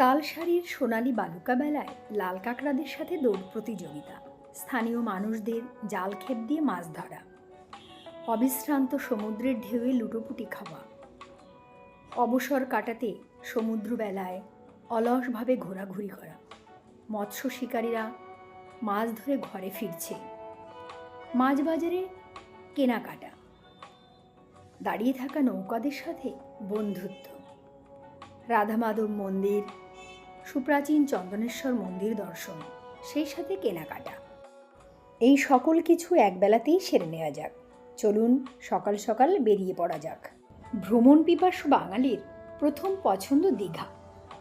তালসারির সোনালি বালুকা বেলায় লাল কাঁকড়াদের সাথে দৌড় প্রতিযোগিতা। স্থানীয় মানুষদের জাল খেপ দিয়ে মাছ ধরা। অবিশ্রান্ত সমুদ্রের ঢেউয়ে লুটোপুটি খাওয়া। অবসর কাটাতে সমুদ্রবেলায় অলসভাবে ঘোরাঘুরি করা। মৎস্য শিকারীরা মাছ ধরে ঘরে ফিরছে। মাছ বাজারে কেনাকাটা। দাঁড়িয়ে থাকা নৌকাদের সাথে বন্ধুত্ব। রাধামাধব মন্দির সুপ্রাচীন চন্দনেশ্বর মন্দির দর্শন, সেই সাথে কেনাকাটা। এই সকল কিছু একবেলাতেই সেরে নেওয়া যাক। চলুন, সকাল সকাল বেরিয়ে পড়া যাক। ভ্রমণ পিপাসু বাঙালির প্রথম পছন্দ দীঘা।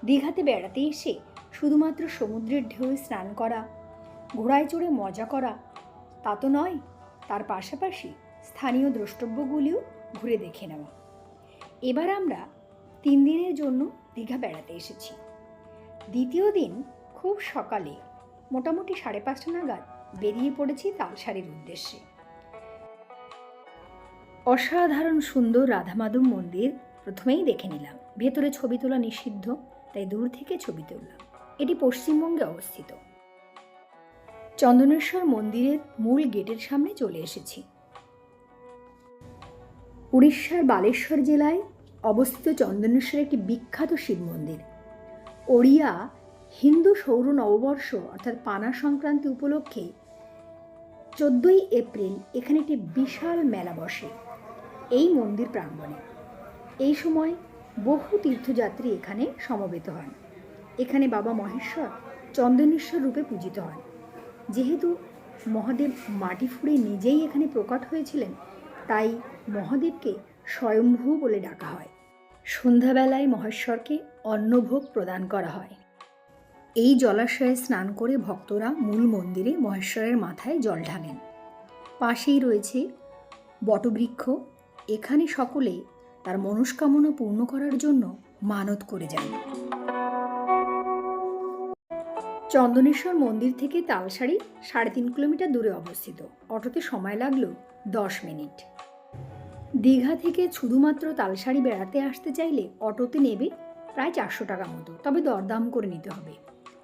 দীঘাতে বেড়াতে এসে শুধুমাত্র সমুদ্রের ঢেউয়ে স্নান করা, ঘোড়ায় চড়ে মজা করা, তা তো নয়, তার পাশাপাশি স্থানীয় দ্রষ্টব্যগুলিও ঘুরে দেখে নেওয়া। এবার আমরা তিন দিনের জন্য দীঘা বেড়াতে এসেছি। দ্বিতীয় দিন খুব সকালে মোটামুটি সাড়ে পাঁচটা নাগাদ বেরিয়ে পড়েছি তালসারির উদ্দেশ্যে। অসাধারণ সুন্দর রাধামাধব মন্দির প্রথমেই দেখে নিলাম। ভেতরে ছবি তোলা নিষিদ্ধ, তাই দূর থেকে ছবি তুললাম। এটি পশ্চিমবঙ্গে অবস্থিত। চন্দনেশ্বর মন্দিরের মূল গেটের সামনে চলে এসেছি। উড়িষ্যার বালেশ্বর জেলায় অবস্থিত চন্দনেশ্বর একটি বিখ্যাত শিব মন্দির। ওড়িয়া হিন্দু সৌর নববর্ষ অর্থাৎ পানা সংক্রান্তি উপলক্ষে চোদ্দোই এপ্রিল এখানে একটি বিশাল মেলা বসে। এই মন্দির প্রাঙ্গণে। এই সময় বহু তীর্থযাত্রী এখানে সমবেত হন। এখানে বাবা মহেশ্বর চন্দনেশ্বর রূপে পূজিত হন। যেহেতু মহাদেব মাটি ফুঁড়ে নিজেই এখানে প্রকট হয়েছিলেন, তাই মহাদেবকে স্বয়ম্ভু বলে ডাকা হয়। সন্ধ্যাবেলায় মহেশ্বরকে অন্নভোগ প্রদান করা হয়। এই জলাশয়ে স্নান করে ভক্তরা মূল মন্দিরে মহেশ্বরের মাথায় জল ঢালেন। পাশেই রয়েছে বটবৃক্ষ। এখানে সকলে তার মনস্কামনা পূর্ণ করার জন্য মানত করে যান। চন্দনেশ্বর মন্দির থেকে তালসারি সাড়ে তিন কিলোমিটার দূরে অবস্থিত। অটোতে সময় লাগল দশ মিনিট। দীঘা থেকে শুধুমাত্র তালসারি বেড়াতে আসতে চাইলে অটোতে নেবে প্রায় চারশো টাকা মতো। তবে দরদাম করে নিতে হবে।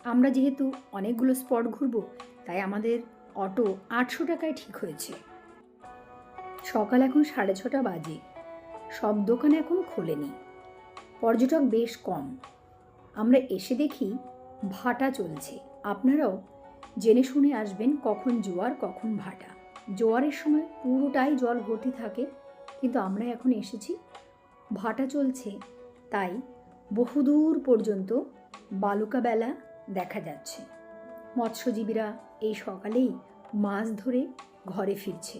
আমরা যেহেতু অনেকগুলো স্পট ঘুরবো, তাই আমাদের অটো আটশো টাকায় ঠিক হয়েছে। সকাল এখন সাড়ে ছটা বাজে। সব দোকান এখন খোলেনি। পর্যটক বেশ কম। আমরা এসে দেখি ভাটা চলছে। আপনারাও জেনে শুনে আসবেন কখন জোয়ার, কখন ভাটা। জোয়ারের সময় পুরোটাই জল ভর্তি থাকে কিন্তু আমরা এখন এসেছি। ভাটা চলছে, তাই বহুদূর পর্যন্ত বালুকাবেলা দেখা যাচ্ছে। মৎস্যজীবীরা এই সকালেই মাছ ধরে ঘরে ফিরছে।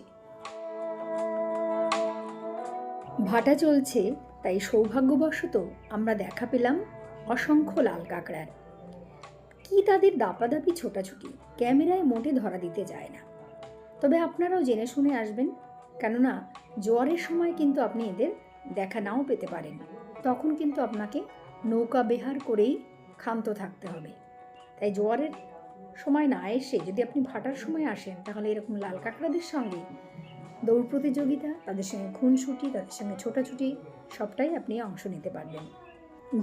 ভাটা চলছে, তাই সৌভাগ্যবশত আমরা দেখা পেলাম অসংখ্য লাল কাঁকড়ার। কি তাদের দাপাদাপি ছোটাছুটি, ক্যামেরায় মোটে ধরা দিতে যায় না। তবে আপনারাও জেনে শুনে আসবেন, কেননা জোয়ারের সময় কিন্তু আপনি এদের দেখা নাও পেতে পারেন। তখন কিন্তু আপনাকে নৌকা বেহার করেই ক্ষান্ত থাকতে হবে। তাই জোয়ারের সময় না এসে যদি আপনি ভাটার সময় আসেন, তাহলে এরকম লাল কাঁকড়াদের সঙ্গে দৌড় প্রতিযোগিতা, তাদের সঙ্গে খুনসুটি, তাদের সঙ্গে ছোটাছুটি, সবটাই আপনি অংশ নিতে পারবেন।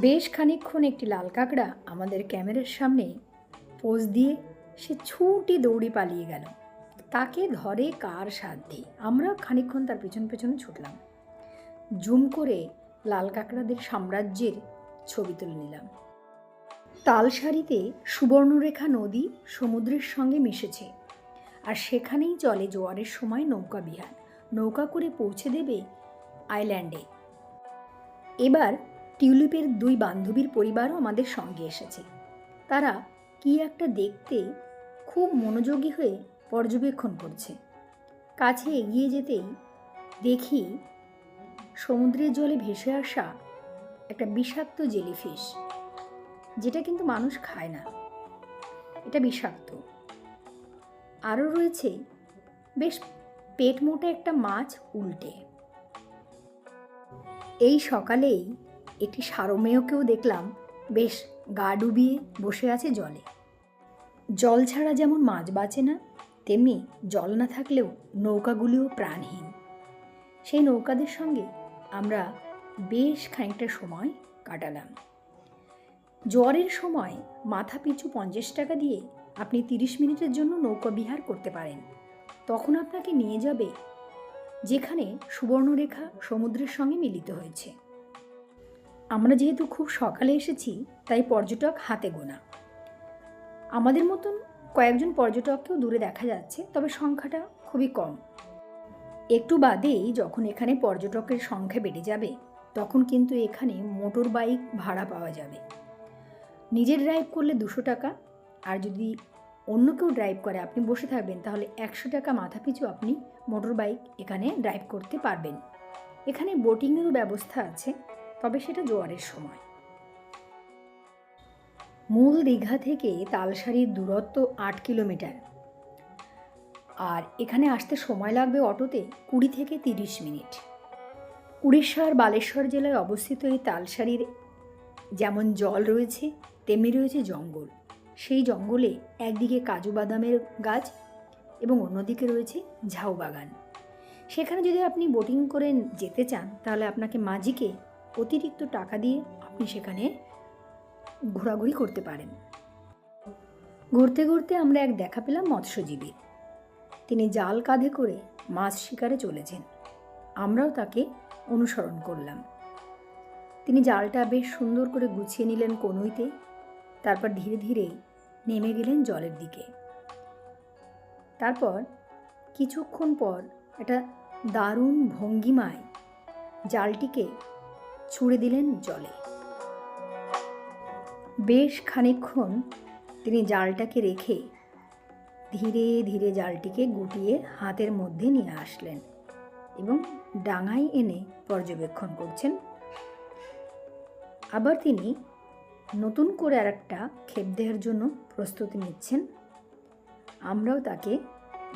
বেশ খানিকক্ষণ একটি লাল কাঁকড়া আমাদের ক্যামেরার সামনে পোজ দিয়ে সে ছুটি দৌড়ি পালিয়ে গেল। তাকে ধরে কার সাধ্যে? আমরা খানিকক্ষণ তার পেছন পেছনে ছুটলাম। জুম করে লাল কাঁকড়াদের সাম্রাজ্যের ছবি তুলে নিলাম। তালসারিতে সুবর্ণরেখা নদী সমুদ্রের সঙ্গে মিশেছে আর সেখানেই চলে জোয়ারের সময় নৌকা বিহার। নৌকা করে পৌঁছে দেবে আইল্যান্ডে। এবার টিউলিপের দুই বান্ধবীর পরিবারও আমাদের সঙ্গে এসেছে। তারা কি একটা দেখতে খুব মনোযোগী হয়ে পর্যবেক্ষণ করছে। কাছে এগিয়ে যেতেই দেখি সমুদ্রের জলে ভেসে আসা একটা বিষাক্ত জেলিফিশ, যেটা কিন্তু মানুষ খায় না। এটা বিষাক্ত। আরও রয়েছে বেশ পেট মোটা একটা মাছ উল্টে। এই সকালেই একটি সারমেয়কেও দেখলাম বেশ গা ডুবিয়ে বসে আছে জলে। জল ছাড়া যেমন মাছ বাঁচে না তেমনি জল না থাকলেও নৌকাগুলিও প্রাণহীন। সেই নৌকাদের সঙ্গে আমরা বেশ খানিকটা সময় কাটালাম। জ্বরের সময় মাথা পিছু পঞ্চাশ টাকা দিয়ে আপনি তিরিশ মিনিটের জন্য নৌকা বিহার করতে পারেন। তখন আপনাকে নিয়ে যাবে, যেখানে সুবর্ণরেখা সমুদ্রের সঙ্গে মিলিত হয়েছে। আমরা যেহেতু খুব সকালে এসেছি, তাই পর্যটক হাতে গোনা। আমাদের মতন কয়েকজন পর্যটককেও দূরে দেখা যাচ্ছে, তবে সংখ্যাটা খুবই কম। একটু বাদেই যখন এখানে পর্যটকের সংখ্যা বেড়ে যাবে, তখন কিন্তু এখানে মোটর বাইক ভাড়া পাওয়া যাবে। নিজের ড্রাইভ করলে দুশো টাকা, আর যদি অন্য কেউ ড্রাইভ করে, আপনি বসে থাকবেন, তাহলে একশো টাকা মাথা পিছু আপনি মোটর বাইক এখানে ড্রাইভ করতে পারবেন। এখানে বোটিংয়েরও ব্যবস্থা আছে, তবে সেটা জোয়ারের সময়। মূল দীঘা থেকে তালসারির দূরত্ব আট কিলোমিটার। আর এখানে আসতে সময় লাগবে অটোতে কুড়ি থেকে তিরিশ মিনিট। উড়িষ্যার বালেশ্বর জেলায় অবস্থিত এই তালসারির যেমন জল রয়েছে, তেমনি রয়েছে জঙ্গল। সেই জঙ্গলে একদিকে কাজু বাদামের গাছ এবং অন্যদিকে রয়েছে ঝাউ বাগান। সেখানে যদি আপনি বোটিং করে যেতে চান, তাহলে আপনাকে মাঝিকে অতিরিক্ত টাকা দিয়ে আপনি সেখানে ঘোরাঘুরি করতে পারেন। ঘুরতে ঘুরতে আমরা এক দেখা পেলাম মৎস্যজীবী। তিনি জাল কাঁধে করে মাছ শিকারে চলেছেন। আমরাও তাকে অনুসরণ করলাম। তিনি জালটা বেশ সুন্দর করে গুছিয়ে নিলেন কনুইতে, তারপর ধীরে ধীরে নেমে গেলেন জলের দিকে। তারপর কিছুক্ষণ পর একটা দারুণ ভঙ্গিমায় জালটিকে ছুঁড়ে দিলেন জলে। বেশ খানিকক্ষণ তিনি জালটাকে রেখে ধীরে ধীরে জালটিকে গুটিয়ে হাতের মধ্যে নিয়ে আসলেন এবং ডাঙায় এনে পর্যবেক্ষণ করছেন। আবার তিনি নতুন করে আর একটা ক্ষেপ দেওয়ার জন্য প্রস্তুতি নিচ্ছেন। আমরাও তাকে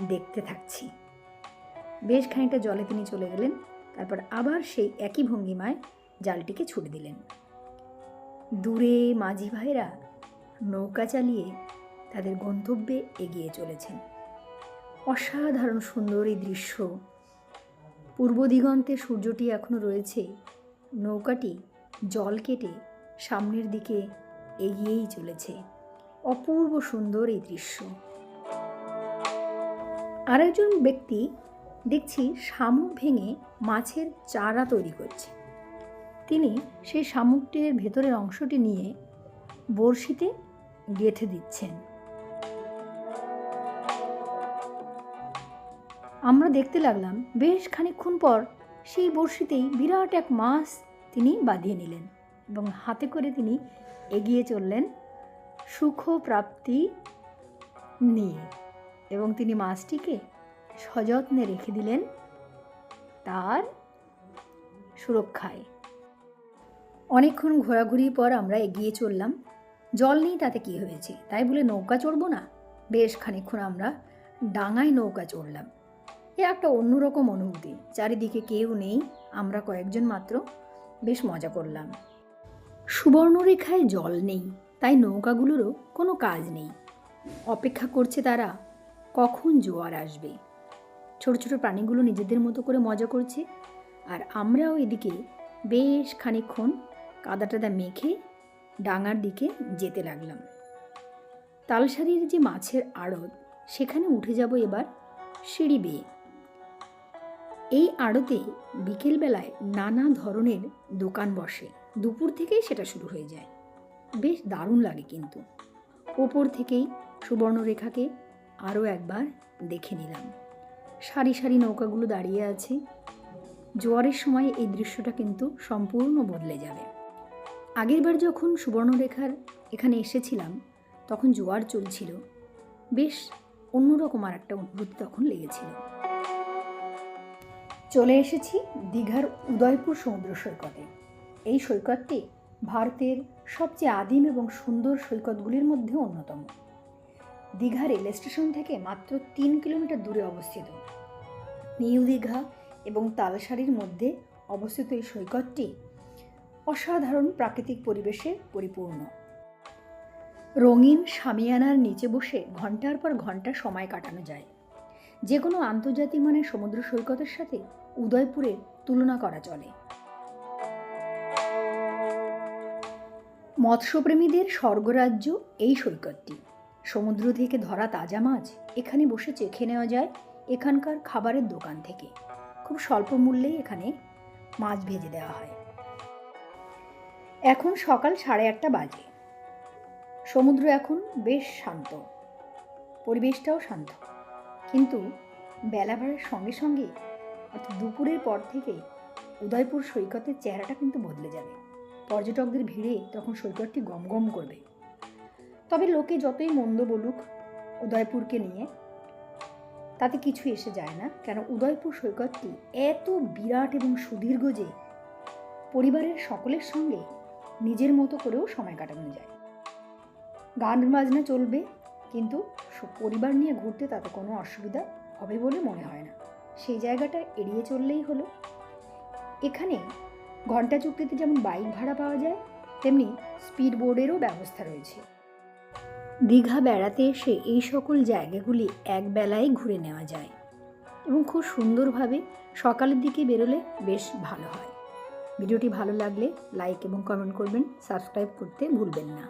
দেখতে থাকছি। বেশ খানিকটা জলে তিনি চলে গেলেন, তারপর আবার সেই একই ভঙ্গিমায় জালটিকে ছুড়ে দিলেন। দূরে মাঝি ভাইরা নৌকা চালিয়ে তাদের গন্তব্যে এগিয়ে চলেছেন। অসাধারণ সুন্দর এই দৃশ্য। পূর্ব দিগন্তে সূর্যটি এখনও রয়েছে। নৌকাটি জল কেটে সামনের দিকে এগিয়েই চলেছে। অপূর্ব সুন্দর এই দৃশ্য। আরেকজন ব্যক্তি দেখছি শামুক ভেঙে মাছের চারা তৈরি করছে। তিনি সেই শামুকটির ভেতরের অংশটি নিয়ে বড়শিতে গেঁথে দিচ্ছেন। আমরা দেখতে লাগলাম বেশ খানিকক্ষণ পর সেই বড়শিতেই বিরাট এক মাছ তিনি বাঁধিয়ে নিলেন এবং হাতে করে তিনি এগিয়ে চললেন সুখ প্রাপ্তি নিয়ে এবং তিনি মাছটিকে সযত্নে রেখে দিলেন তার সুরক্ষায়। অনেকক্ষণ ঘোরাঘুরির পর আমরা এগিয়ে চললাম। জল নেই তাতে কি হয়েছে? তাই বলে নৌকা চড়বো না? বেশ খানিকক্ষণ আমরা ডাঙায় নৌকা চড়লাম। এ একটা অন্যরকম অনুভূতি। চারিদিকে কেউ নেই, আমরা কয়েকজন মাত্র। বেশ মজা করলাম। সুবর্ণরেখায় জল নেই, তাই নৌকাগুলোরও কোনো কাজ নেই। অপেক্ষা করছে তারা, কখন জোয়ার আসবে? ছোট ছোট প্রাণীগুলো নিজেদের মতো করে মজা করছে। আর আমরাও এদিকে বেশ খানিকক্ষণ কাদা টাদা মেখে ডাঙার দিকে যেতে লাগলাম। তালসারির যে মাছের আড়ত, সেখানে উঠে যাব এবার সিঁড়ি বেয়ে। এই আড়তে বিকেলবেলায় নানা ধরনের দোকান বসে। দুপুর থেকেই সেটা শুরু হয়ে যায়। বেশ দারুণ লাগে কিন্তু। ওপর থেকেই সুবর্ণরেখাকে আরও একবার দেখে নিলাম। সারি সারি নৌকাগুলো দাঁড়িয়ে আছে। জোয়ারের সময় এই দৃশ্যটা কিন্তু সম্পূর্ণ বদলে যাবে। আগেরবার যখন সুবর্ণরেখার এখানে এসেছিলাম, তখন জোয়ার চলছিল। বেশ অন্যরকম আর একটা অনুভূতি তখন লেগেছিল। চলে এসেছি দীঘার উদয়পুর সমুদ্র সৈকতে। এই সৈকতটি ভারতের সবচেয়ে আদিম এবং সুন্দর সৈকতগুলির মধ্যে অন্যতম। দীঘা রেল স্টেশন থেকে মাত্র তিন কিলোমিটার দূরে অবস্থিত। নিউ দীঘা এবং তালসারির মধ্যে অবস্থিত এই সৈকতটি অসাধারণ প্রাকৃতিক পরিবেশে পরিপূর্ণ। রঙিন সামিয়ানার নিচে বসে ঘণ্টার পর ঘণ্টা সময় কাটানো যায়। যে কোনো আন্তর্জাতিক মানের সমুদ্র সৈকতের সাথে উদয়পুরের তুলনা করা চলে। মৎস্যপ্রেমীদের স্বর্গরাজ্য এই সৈকতটি। সমুদ্র থেকে ধরা তাজা মাছ এখানে বসে চেখে নেওয়া যায় এখানকার খাবারের দোকান থেকে। খুব স্বল্প মূল্যেই এখানে মাছ ভেজে দেওয়া হয়। এখন সকাল সাড়ে আটটা বাজে। সমুদ্র এখন বেশ শান্ত। পরিবেশটাও শান্ত। কিন্তু বেলা বাড়ার সঙ্গে সঙ্গে অর্থাৎ দুপুরের পর থেকে উদয়পুর সৈকতের চেহারাটা কিন্তু বদলে যাবে। পর্যটকদের ভিড়ে তখন সৈকতটি গমগম করবে। তবে লোকে যতই মন্দ বলুক উদয়পুরকে নিয়ে, তাতে কিছু এসে যায় না। কেন উদয়পুর সৈকতটি এত বিরাট এবং সুদীর্ঘ যে, পরিবারের সকলের সঙ্গে নিজের মতো করেও সময় কাটানো যায়। গান বাজনা চলবে, কিন্তু পরিবার নিয়ে ঘুরতে তাতে কোনো অসুবিধা হবে বলে মনে হয় না। সেই জায়গাটা এড়িয়ে চললেই হলো। এখানে ঘণ্টা চুক্তিতে যেমন বাইক ভাড়া পাওয়া যায়, তেমনি স্পিড বোর্ডেরও ব্যবস্থা রয়েছে। দীঘা বেড়াতে এসে এই সকল জায়গাগুলি এক বেলায় ঘুরে নেওয়া যায় এবং খুব সুন্দরভাবে সকালের দিকে বেরোলে বেশ ভালো হয়। ভিডিওটি ভালো লাগলে লাইক এবং কমেন্ট করবেন সাবস্ক্রাইব করতে ভুলবেন না।